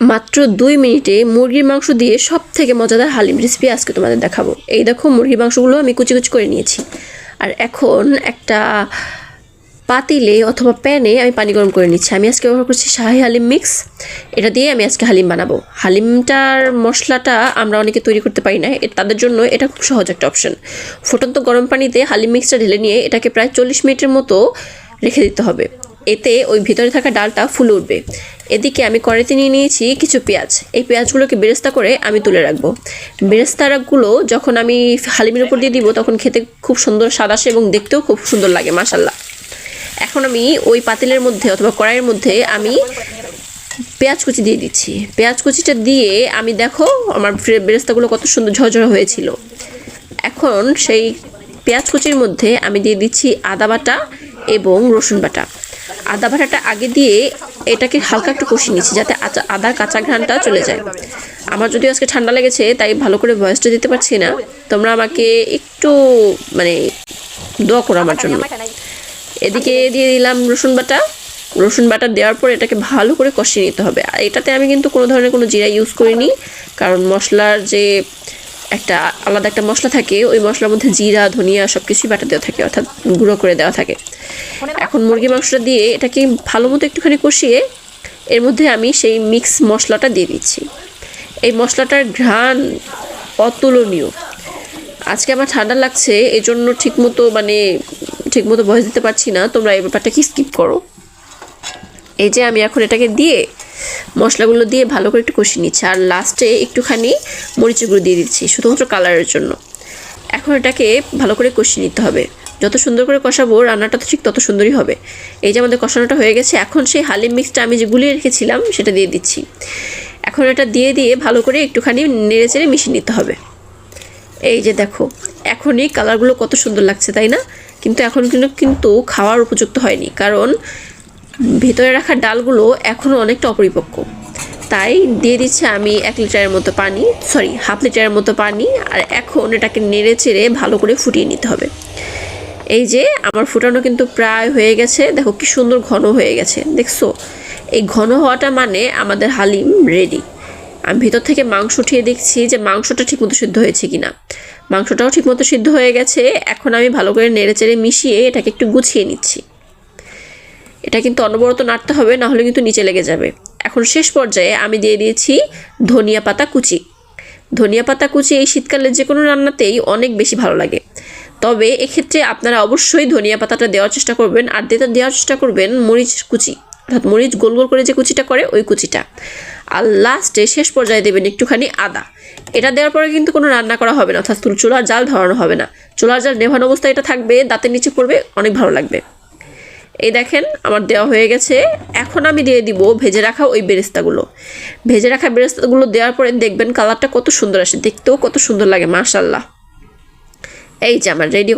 মাত্র দুই মিনিটে মুরগির মাংস দিয়ে সব থেকে মজাদার হালিম রেসিপি আজকে তোমাদের দেখাবো। এই দেখো, মুরগির মাংসগুলো আমি কুচি কুচি করে নিয়েছি। আর এখন একটা পাতিলে অথবা প্যানে আমি পানি গরম করে নিচ্ছি। আমি আজকে ব্যবহার করছি শাহি হালিম মিক্স এটা দিয়ে আমি আজকে হালিম বানাবো। হালিমটার মশলাটা আমরা অনেকে তৈরি করতে পারি না। তাদের জন্য এটা খুব সহজ একটা অপশন ফুটন্ত গরম পানিতে হালিম মিক্সটা ঢেলে নিয়ে এটাকে প্রায় চল্লিশ মিনিটের মতো রেখে দিতে হবে। এতে ওই ভিতরে থাকা ডালটা ফুলে উঠবে। এদিকে আমি কড়াইতে নিয়ে নিয়েছি কিছু পেঁয়াজ। এই পেঁয়াজগুলোকে বেরেস্তা করে আমি তুলে রাখব। বেরেস্তাগুলো যখন আমি হালিমের উপর দিয়ে দিব, তখন খেতে খুব সুন্দর স্বাদ আসে এবং দেখতেও খুব সুন্দর লাগে মাসাল্লাহ এখন আমি ওই পাতিলের মধ্যে অথবা কড়াইয়ের মধ্যে আমি পেঁয়াজ কুচি দিয়ে দিচ্ছি। পেঁয়াজ কুচিটা দিয়ে আমি দেখো আমার বেরেস্তাগুলো কত সুন্দর ঝরঝরে হয়েছিল। এখন সেই পেঁয়াজ কুচির মধ্যে আমি দিয়ে দিচ্ছি আদা বাটা এবং রসুন বাটা। আদা বাটাটা আগে দিয়ে এটাকে হালকা একটু কষিয়ে নিচ্ছি যাতে আদার কাঁচা ঘ্রাণটা চলে যায়। আমার যদিও আজকে ঠান্ডা লেগেছে, তাই ভালো করে ভয়েসটা দিতে পারছি না। তোমরা আমাকে একটু মানে দোয়া করো আমার জন্য। এদিকে দিয়ে দিলাম রসুন বাটা। রসুন বাটা দেওয়ার পর এটাকে ভালো করে কষিয়ে নিতে হবে। আর এটাতে আমি কিন্তু কোনো ধরনের কোনো জিরা ইউজ করিনি, কারণ মশলার যে একটা আলাদা একটা মশলা থাকে, ওই মশলার মধ্যে জিরা, ধনিয়া সব কিছুই বাটা দেওয়া থাকে, অর্থাৎ গুঁড়ো করে দেওয়া থাকে। এখন মুরগি মাংসটা দিয়ে এটাকে ভালো মতো একটুখানি কষিয়ে এর মধ্যে আমি সেই মিক্স মশলাটা দিয়ে দিচ্ছি। এই মশলাটার ঘ্রাণ অতুলনীয়। আজকে আমার ঠান্ডা লাগছে এই জন্য ঠিকমতো মানে ঠিকমতো ভয়েস দিতে পারছি না, তোমরা এই ব্যাপারটা কি স্কিপ করো। এই যে আমি এখন এটাকে দিয়ে মশলাগুলো দিয়ে ভালো করে একটু কষিয়ে নিচ্ছি। আর লাস্টে একটুখানি মরিচ গুঁড়ো দিয়ে দিচ্ছি, শুধুমাত্র কালারের জন্য। এখন এটাকে ভালো করে কষিয়ে নিতে হবে। যত সুন্দর করে কষাবো, রান্নাটা তো ঠিক তত সুন্দরই হবে। এই যে আমাদের কষানোটা হয়ে গেছে, এখন সেই হালিম মিক্সটা আমি যে গুলিয়ে রেখেছিলাম, সেটা দিয়ে দিচ্ছি। এখন এটা দিয়ে দিয়ে ভালো করে একটুখানি নেড়ে চেড়ে মিশিয়ে নিতে হবে। এই যে দেখো, এখনই কালারগুলো কত সুন্দর লাগছে, তাই না? কিন্তু এখন কিন্তু খাওয়ার উপযুক্ত হয়নি। কারণ ভেতরে রাখা ডালগুলো এখনও অনেকটা অপরিপক্ক। তাই দিয়ে দিচ্ছে আমি এক লিটারের মতো পানি, সরি, হাফ লিটারের মতো পানি, আর এখন এটাকে নেড়ে চেড়ে ভালো করে ফুটিয়ে নিতে হবে। এই যে, আমার ফুটানো কিন্তু প্রায় হয়ে গেছে। দেখো কি সুন্দর ঘন হয়ে গেছে। দেখছ? এই ঘন হওয়াটা মানে আমাদের হালিম রেডি আমি ভিতর থেকে মাংস উঠিয়ে দেখছি যে মাংসটা ঠিকমতো সিদ্ধ হয়েছে কিনা। মাংসটাও ঠিকমতো সিদ্ধ হয়ে গেছে। এখন আমি ভালো করে নেড়ে চেড়ে মিশিয়ে এটাকে একটু গুছিয়ে নিচ্ছি। এটা কিন্তু অনবরত নাড়তে হবে, না হলে কিন্তু নিচে লেগে যাবে। এখন শেষ পর্যায়ে আমি দিয়ে দিয়েছি ধনিয়া পাতা কুচি। ধনিয়া পাতা কুচি এই শীতকালে যে কোনো রান্নাতেই অনেক বেশি ভালো লাগে। তবে এক্ষেত্রে আপনারা অবশ্যই ধনিয়া পাতাটা দেওয়ার চেষ্টা করবেন, আর দিতে দেওয়ার চেষ্টা করবেন মরিচ কুচি। অর্থাৎ মরিচ গোল গোল করে যে কুচিটা করে, ওই কুচিটা। আর লাস্টে শেষ পর্যায়ে দেবেন একটুখানি আদা। এটা দেওয়ার পরে কিন্তু কোনো রান্না করা হবে না, অর্থাৎ চুলার জাল ধরানো হবে না। চুলার জাল নেভানো অবস্থায় এটা থাকবে, দাঁতের নিচে পড়বে, অনেক ভালো লাগবে। এই দেখেন, আমার দেওয়া হয়ে গেছে। এখন আমি দিয়ে দিব ভেজে রাখা ওই বেরেস্তাগুলো। ভেজে রাখা বেরেস্তাগুলো দেওয়ার পরে দেখবেন কালারটা কত সুন্দর আসে। দেখতেও কত সুন্দর লাগে মাশাল্লাহ এই যে আমার রেডি